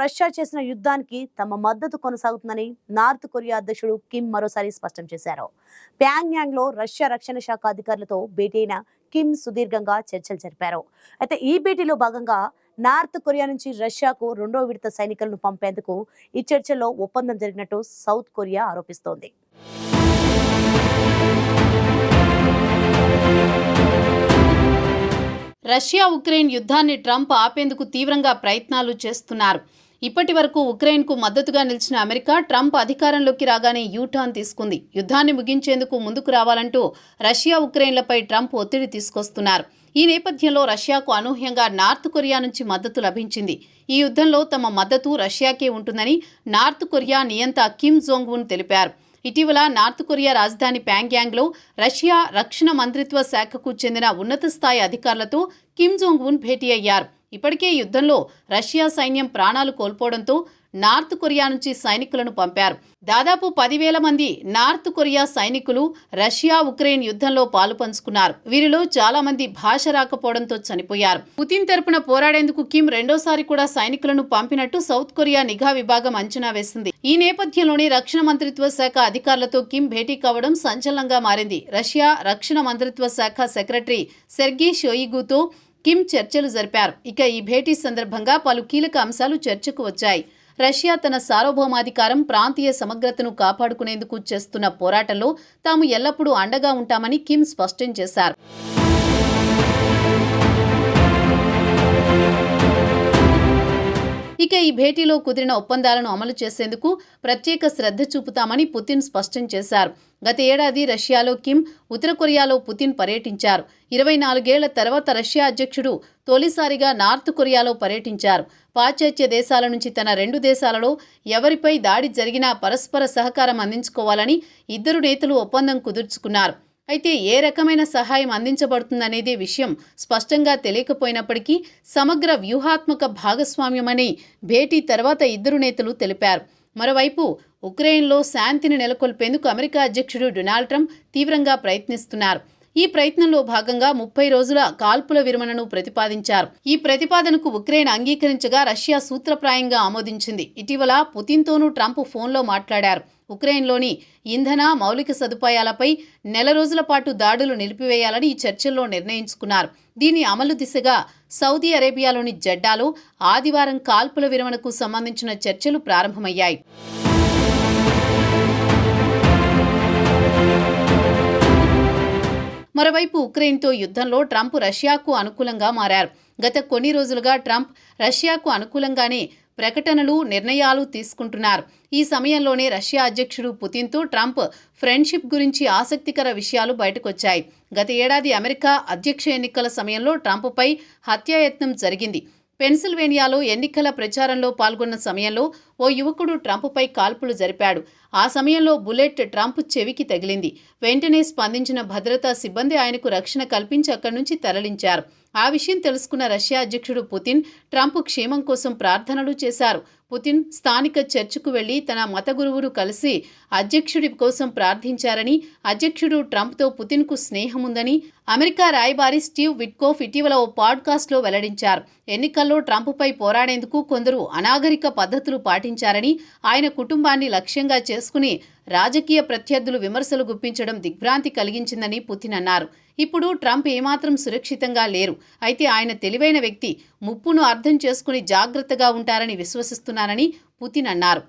Russia చేసిన యుద్ధానికి తమ మద్దతు కొనసాగుతుందని నార్త్ కొరియా అధ్యక్షుడు కిమ్ మరోసారి స్పష్టం చేశారు. ప్యాంగ్యాంగ్లో రష్యా రక్షణ శాఖ అధికారులతో భేటీ అయిన కిమ్ సుదీర్ఘంగా చర్చలు జరిపారు. అయితే ఈ భేటీలో భాగంగా నార్త్ కొరియా నుంచి రష్యాకు రెండో విడత సైనికులను పంపేందుకు ఈ చర్చల్లో ఒప్పందం జరిగినట్టు సౌత్ కొరియా ఆరోపిస్తోంది. రష్యా ఉక్రెయిన్ యుద్ధాన్ని ట్రంప్ ఆపేందుకు తీవ్రంగా ప్రయత్నాలు చేస్తున్నారు. ఇప్పటి వరకు ఉక్రెయిన్కు మద్దతుగా నిలిచిన అమెరికా ట్రంప్ అధికారంలోకి రాగానే యూటర్న్ తీసుకుంది. యుద్ధాన్ని ముగించేందుకు ముందుకు రావాలంటూ రష్యా ఉక్రెయిన్లపై ట్రంప్ ఒత్తిడి తీసుకొస్తున్నారు. ఈ నేపథ్యంలో రష్యాకు అనూహ్యంగా నార్త్ కొరియా నుంచి మద్దతు లభించింది. ఈ యుద్ధంలో తమ మద్దతు రష్యాకే ఉంటుందని నార్త్ కొరియా నియంత కిమ్ జోంగ్ ఉన్ తెలిపారు. ఇటీవల నార్త్ కొరియా రాజధాని ప్యాంగ్యాంగ్లో రష్యా రక్షణ మంత్రిత్వ శాఖకు చెందిన ఉన్నత స్థాయి అధికారులతో కిమ్ జోంగ్ ఉన్ భేటీ అయ్యారు. ఇప్పటికే యుద్ధంలో రష్యా సైన్యం ప్రాణాలు కోల్పోవడంతో నార్త్ కొరియా నుంచి సైనికులను పంపారు. దాదాపు పదివేల మంది నార్త్ కొరియా సైనికులు రష్యా ఉక్రెయిన్ యుద్ధంలో పాలు పంచుకున్నారు. వీరిలో చాలా మంది భాష రాకపోవడంతో చనిపోయారు. పుతిన్ తరపున పోరాడేందుకు కిమ్ రెండోసారి కూడా సైనికులను పంపినట్టు సౌత్ కొరియా నిఘా విభాగం అంచనా వేసింది. ఈ నేపథ్యంలోనే రక్షణ మంత్రిత్వ శాఖ అధికారులతో కిమ్ భేటీ కావడం సంచలనంగా మారింది. రష్యా రక్షణ మంత్రిత్వ శాఖ సెక్రటరీ సెర్గీ షోయిగుతో కిమ్ చర్చలు జరిపారు. ఇక ఈ భేటీ సందర్భంగా పలు కీలక అంశాలు చర్చకు వచ్చాయి. రష్యా తన సార్వభౌమాధికారం ప్రాంతీయ సమగ్రతను కాపాడుకునేందుకు చేస్తున్న పోరాటంలో తాము ఎల్లప్పుడూ అండగా ఉంటామని కిమ్ స్పష్టం చేశారు. ఇక ఈ భేటీలో కుదిరిన ఒప్పందాలను అమలు చేసేందుకు ప్రత్యేక శ్రద్ధ చూపుతామని పుతిన్ స్పష్టం చేశారు. గత ఏడాది రష్యాలో కిమ్ ఉత్తర కొరియాలో పుతిన్ పర్యటించారు. ఇరవై నాలుగేళ్ళ తర్వాత రష్యా అధ్యక్షుడు తొలిసారిగా నార్త్ కొరియాలో పర్యటించారు. పాశ్చాత్య దేశాల నుంచి తన రెండు దేశాలలో ఎవరిపై దాడి జరిగినా పరస్పర సహకారం అందించుకోవాలని ఇద్దరు నేతలు ఒప్పందం కుదుర్చుకున్నారు. అయితే ఏ రకమైన సహాయం అందించబడుతుందనేదే విషయం స్పష్టంగా తెలియకపోయినప్పటికీ సమగ్ర వ్యూహాత్మక భాగస్వామ్యమని భేటీ తర్వాత ఇద్దరు నేతలు తెలిపారు. మరోవైపు ఉక్రెయిన్లో శాంతిని నెలకొల్పేందుకు అమెరికా అధ్యక్షుడు డొనాల్డ్ ట్రంప్ తీవ్రంగా ప్రయత్నిస్తున్నారు. ఈ ప్రయత్నంలో భాగంగా ముప్పై రోజుల కాల్పుల విరమణను ప్రతిపాదించారు. ఈ ప్రతిపాదనకు ఉక్రెయిన్ అంగీకరించగా రష్యా సూత్రప్రాయంగా ఆమోదించింది. ఇటీవల పుతిన్తోనూ ట్రంప్ ఫోన్లో మాట్లాడారు. ఉక్రెయిన్లోని ఇంధన మౌలిక సదుపాయాలపై నెల రోజుల పాటు దాడులు నిలిపివేయాలని ఈ చర్చల్లో నిర్ణయించుకున్నారు. దీని అమలు దిశగా సౌదీ అరేబియాలోని జడ్డాలో ఆదివారం కాల్పుల విరమణకు సంబంధించిన చర్చలు ప్రారంభమయ్యాయి. మరోవైపు ఉక్రెయిన్తో యుద్ధంలో ట్రంప్ రష్యాకు అనుకూలంగా మారారు. గత కొన్ని రోజులుగా ట్రంప్ రష్యాకు అనుకూలంగానే ప్రకటనలు నిర్ణయాలు తీసుకుంటున్నారు. ఈ సమయంలోనే రష్యా అధ్యక్షుడు పుతిన్తో ట్రంప్ ఫ్రెండ్షిప్ గురించి ఆసక్తికర విషయాలు బయటకొచ్చాయి. గత ఏడాది అమెరికా అధ్యక్ష ఎన్నికల సమయంలో ట్రంప్పై హత్యాయత్నం జరిగింది. పెన్సిల్వేనియాలో ఎన్నికల ప్రచారంలో పాల్గొన్న సమయంలో ఓ యువకుడు ట్రంప్పై కాల్పులు జరిపాడు. ఆ సమయంలో బుల్లెట్ ట్రంప్ చెవికి తగిలింది. వెంటనే స్పందించిన భద్రతా సిబ్బంది ఆయనకు రక్షణ కల్పించి అక్కడి నుంచి తరలించారు. ఆ విషయం తెలుసుకున్న రష్యా అధ్యక్షుడు పుతిన్ ట్రంప్ క్షేమం కోసం ప్రార్థనలు చేశారు. పుతిన్ స్థానిక చర్చికు వెళ్ళి తన మత గురువును కలిసి అధ్యక్షుడి కోసం ప్రార్థించారని అధ్యక్షుడు ట్రంప్తో పుతిన్కు స్నేహముందని అమెరికా రాయబారి స్టీవ్ విట్కోఫ్ ఇటీవల ఓ పాడ్కాస్ట్లో వెల్లడించారు. ఎన్నికల్లో ట్రంప్పై పోరాడేందుకు కొందరు అనాగరిక పద్ధతులు పాటించారని ఆయన కుటుంబాన్ని లక్ష్యంగా చేసుకుని రాజకీయ ప్రత్యర్థులు విమర్శలు గుప్పించడం దిగ్భ్రాంతి కలిగించిందని పుతిన్ అన్నారు. ఇప్పుడు ట్రంప్ ఏమాత్రం సురక్షితంగా లేరు. అయితే ఆయన తెలివైన వ్యక్తి ముప్పును అర్థం చేసుకుని జాగ్రత్తగా ఉంటారని విశ్వసిస్తున్నానని పుతిన్ అన్నారు.